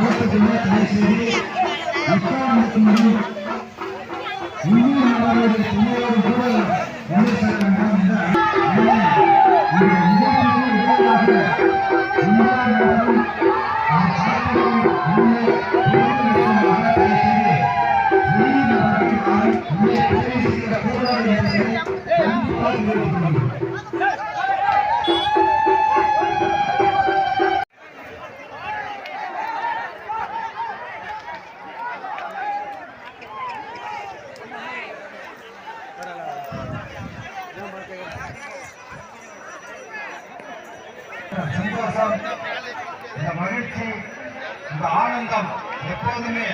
ஓட்டத்திலே பேசி இக்காலத்திலே இன்னும் அவர்களுடைய துணையோடு கூட வேலை செய்ய வேண்டாம் Thank you. இந்த சந்தோஷம் இந்த மகிழ்ச்சி இந்த ஆனந்தம் எப்போதுமே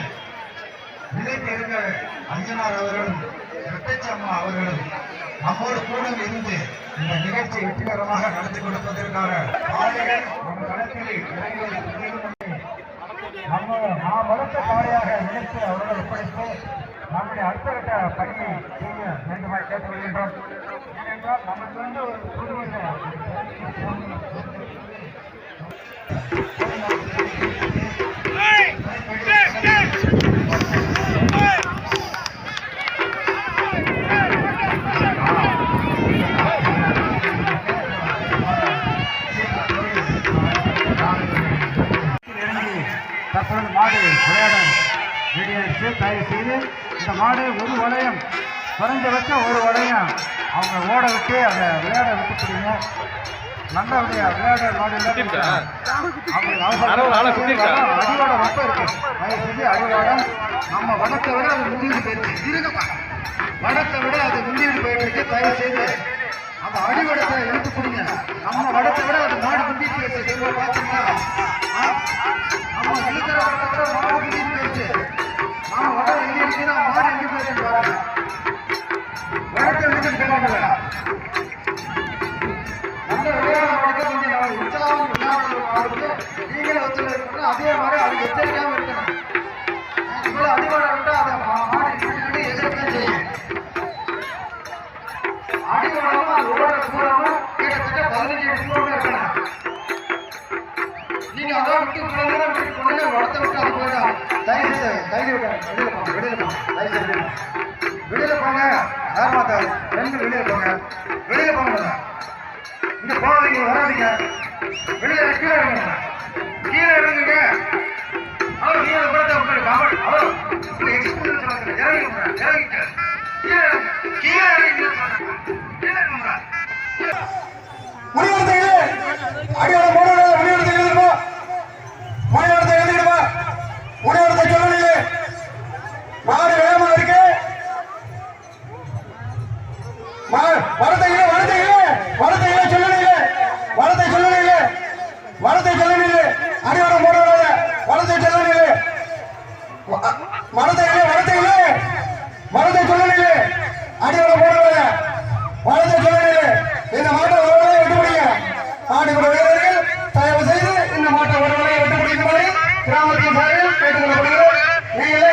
விதை பெருங்க அஞ்சனார் அவர்களும் இரட்டைச்சம்மா அவர்களும் நம்மோடு கூட இருந்து இந்த நிகழ்ச்சி வெற்றிகரமாக நடத்தி கொடுப்பதற்காக பாதைகள் நம் களத்தில் இறங்குவதற்கு நம்ம நாம் வளர்த்த நினைத்து அவர்கள் ஒப்படைத்து அதனுடைய அடுத்தகட்ட பணியை செய்ய வேண்டுமாய் கேட்டுக் கொள்கின்றோம் ஏனென்றால் நமக்கு வந்து ஒரு புதுமையை தற்பொழுது மாடு விளையாட ரெடியாக தயவு செய்து இந்த மாடு ஒரு வளையம் குறைஞ்சபட்சம் ஒரு வளையம். அவங்க ஓட விட்டு அதை விளையாட விட்டுக்கிறீங்க நல்லபடிய விளையாட மாடு அடிவாட ரொம்ப இருக்கு. தயவுசெய்து அடிவாடம் நம்ம வடத்தை விட அது முந்திட்டு போயிருக்கு வடத்தை விட அது முந்திட்டு போயிட்டு இருக்கு தயவுசெய்து அந்த அடிவடத்தை இழுத்து ஆறு அஞ்சு பேர் தாரமாதா பெண்கள் வெளியே போங்க. வெளியே போங்க. இங்க போகாதீங்க வராதீங்க. வெளியே கீழே இறங்குங்க கீழே இறங்குங்க. அவர் கீழே படத்தை உங்களுக்கு அவர் கிராமத்தின் சார்பில் கேட்டுக்கொள்ளப்படுகிறோம் நீங்கள்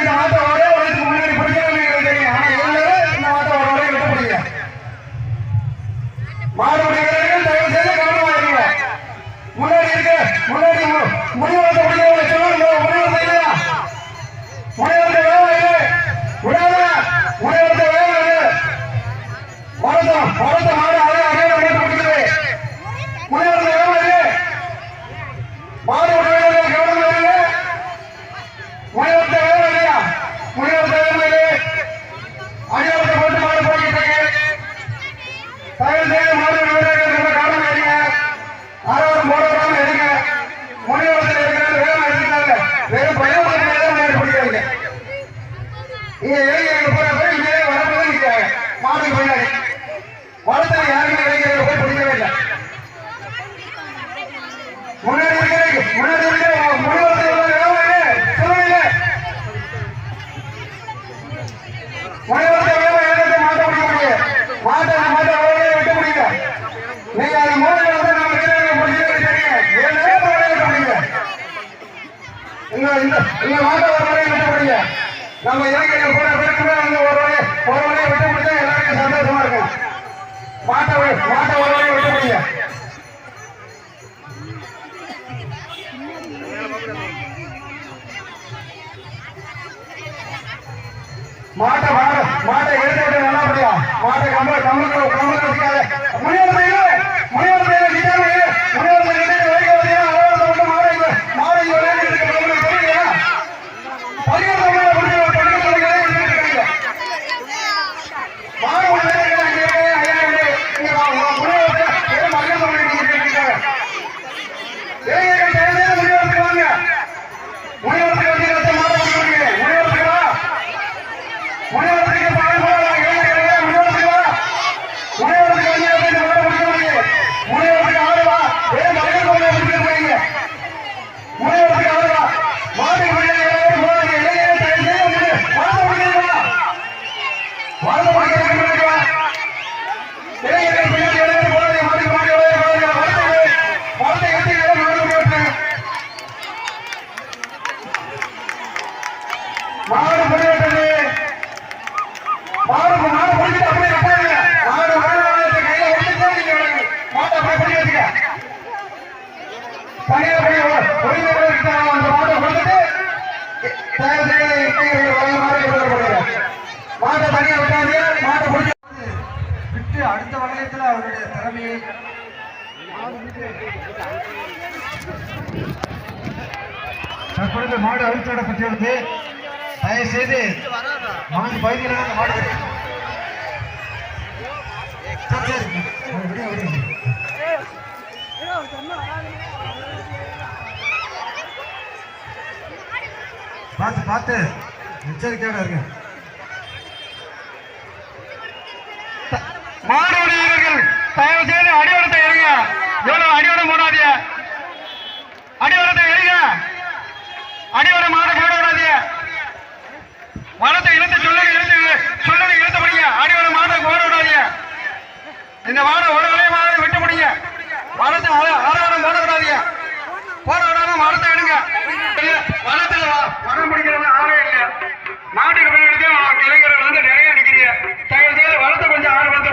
We will do நம்ம இளைஞர்கள் போன பேருக்கு தற்பொழுது மாடு அவிழ்த்துவிடப்பட்டிருந்தது தயவு செய்து மாடு பகுதியில் அந்த மாடு பார்த்து பார்த்து எச்சரிக்கையாக இருங்க. மாடு வீரர்கள் தயவு செய்து அடியோடு எவ்வளவு அடியோட போடாதிய அடிவரத்தை எடுங்க அடிவரம் மாட போடாதிய மரத்தை இழுத்து சொல்ல இழுத்து சொல்லுங்க இழுத்து முடிங்க அடியோர மாட போடாதிய இந்த மாட உடனே மாட விட்டு முடிங்க மரத்தை ஆரவாரம் போடக்கூடாதிய போட விடாம மரத்தை எடுங்க வளத்துல வரம் பிடிக்கிறது ஆளே இல்லை. நாட்டுக்கு பின்னாடி இளைஞர்கள் வந்து நிறைய நிற்கிறீங்க தயவு செய்து வளர்த்து கொஞ்சம் ஆர்வத்தை